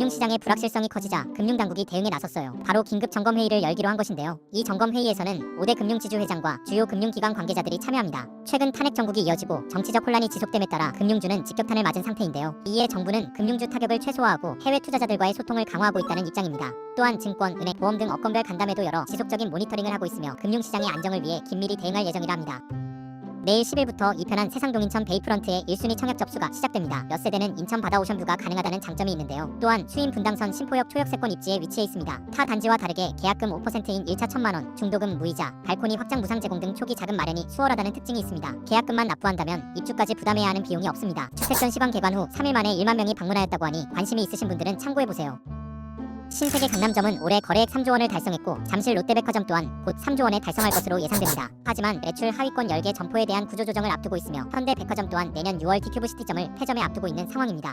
금융시장의 불확실성이 커지자 금융당국이 대응에 나섰어요. 바로 긴급 점검 회의를 열기로 한 것인데요. 이 점검 회의에서는 5대 금융지주 회장과 주요 금융기관 관계자들이 참여합니다. 최근 탄핵 정국이 이어지고 정치적 혼란이 지속됨에 따라 금융주는 직격탄을 맞은 상태인데요. 이에 정부는 금융주 타격을 최소화하고 해외 투자자들과의 소통을 강화하고 있다는 입장입니다. 또한 증권, 은행, 보험 등 업건별 간담회도 열어 지속적인 모니터링을 하고 있으며 금융시장의 안정을 위해 긴밀히 대응할 예정이라 합니다. 내일 10일부터 2편한 세상동 인천 베이프런트의 1순위 청약 접수가 시작됩니다. 몇 세대는 인천 바다 오션뷰가 가능하다는 장점이 있는데요. 또한 수인 분당선 신포역 초역세권 입지에 위치해 있습니다. 타 단지와 다르게 계약금 5%인 1차 1천만 원, 중도금 무이자, 발코니 확장 무상 제공 등 초기 자금 마련이 수월하다는 특징이 있습니다. 계약금만 납부한다면 입주까지 부담해야 하는 비용이 없습니다. 주택전 시방 개관 후 3일 만에 1만 명이 방문하였다고 하니 관심이 있으신 분들은 참고해 보세요. 신세계 강남점은 올해 거래액 3조 원을 달성했고 잠실 롯데백화점 또한 곧 3조 원에 달성할 것으로 예상됩니다. 하지만 매출 하위권 10개 점포에 대한 구조조정을 앞두고 있으며 현대백화점 또한 내년 6월 디큐브 시티점을 폐점에 앞두고 있는 상황입니다.